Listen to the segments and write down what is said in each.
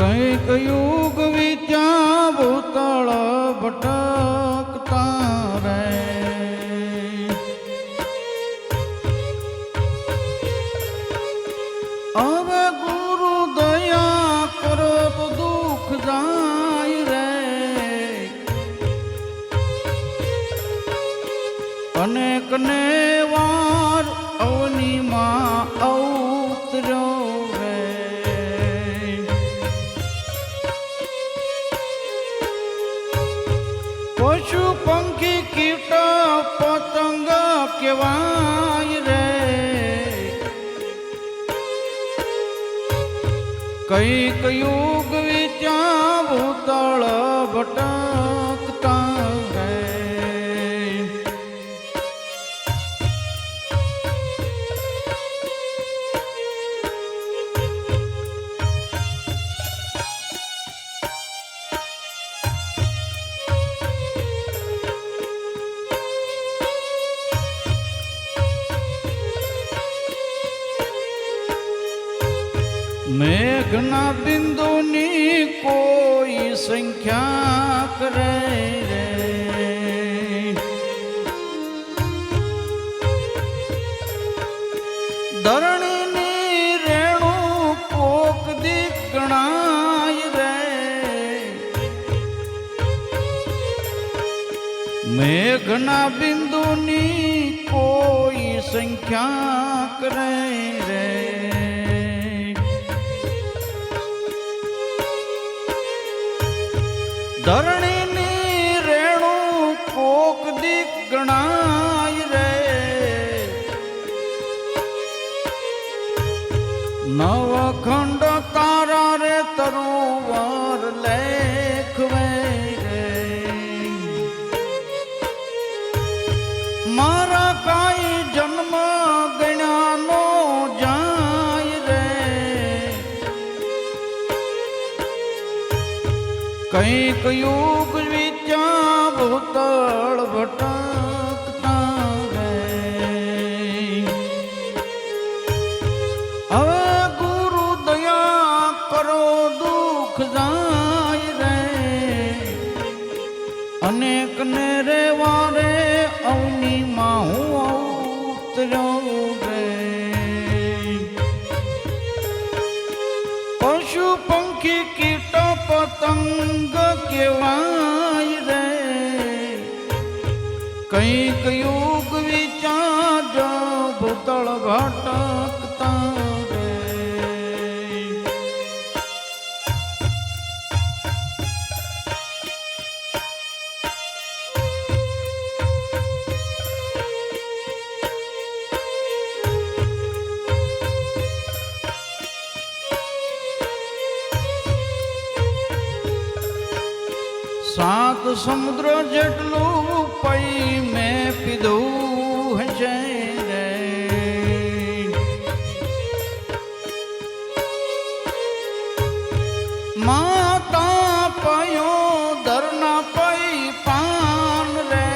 કંઈક યુગ વિચાર ભૂતળ ભટકતા રે હવે ગુરુ દયા કરો તો દુઃખ જાય રે. અનેક ને વાર અવનીમાં અવતર્યો કેવાય રે? કઈ યુગ વિચ્યા ભૂતળ ભટકતા મેઘના બિંદુની કોઈ સંખ્યા કરે રે. ધરણીની રેણુ કોક દીક ગણાય રે. મેઘના બિંદુની કોઈ સંખ્યા કરે રે. ધરણીની રેણુ કોક દીક ગણાય રે. નવખંડ કંઈક યુગ વિચ્યા ભૂતળ ભટકતા રે હવે ગુરુ દયા કરો, દુઃખ જાય રે. અનેક ને રે વારે અવની માં હું ઉતર્યો. પતંગ કેવાય રે. કંઈક યુગ વિચાર ભૂતળ ભટકતા સાત સમુદ્ર જેટલું પૈ મેં પીધું હશે રે. માતા પયો દરના પૈ પાન રે.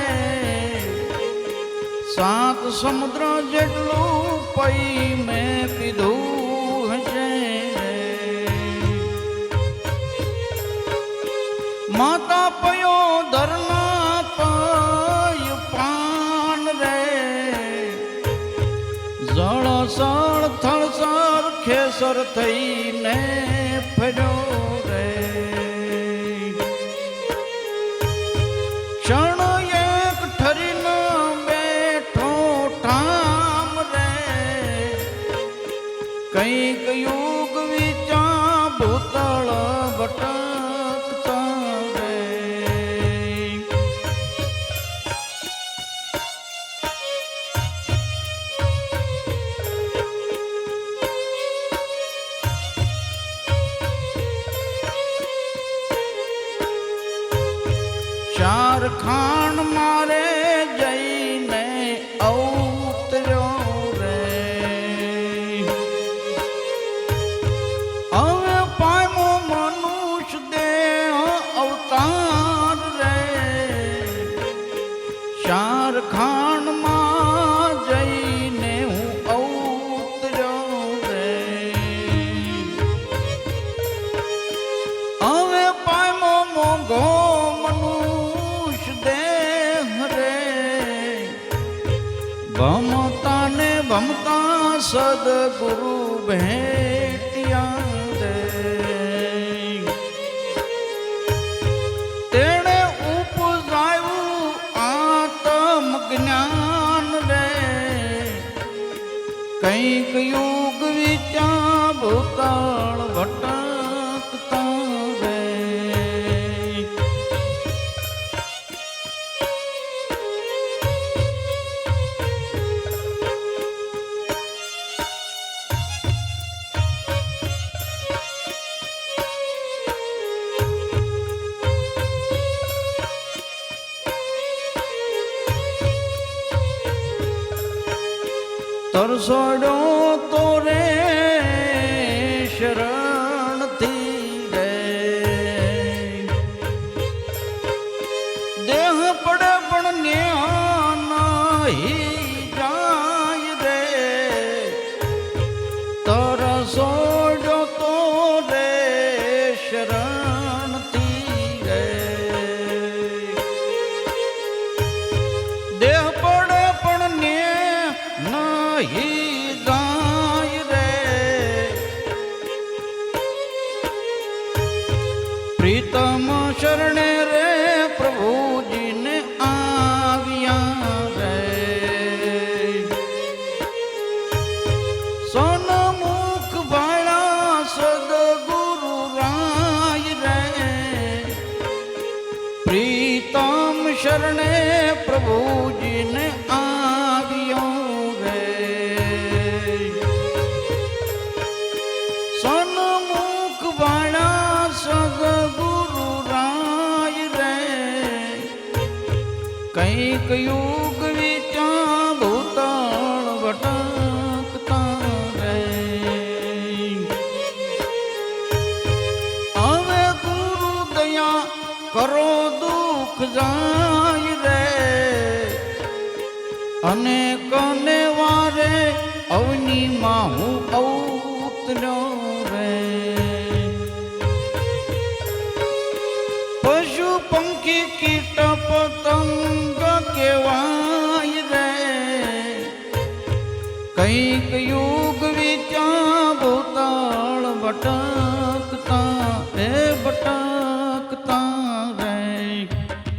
સાત સમુદ્ર જેટલું પૈ મેં પીધું જળ સળ ખેસર થઈને ફર્યો રે. ક્ષણ એક ઠરીને બેઠો ઠામ રે. કંઈક યુગ ખાણ મારે જઈને ભમતા સદગુરુ ભેટિયા દે. તેણે ઉપજાયું આત્મ જ્ઞાન રે કંઈક યુગ વિચાર ભૂતાળ તરસોડો તો રે શરણથી રે. દેહ પડે પણ ન્યા જાય નહીં કંઈક યુગ વિચા ભૂતળ ભટકતા રે હવે ગુરુ દયા કરો દુઃખ જાય રે. અને કને વારે અવનીમાં હું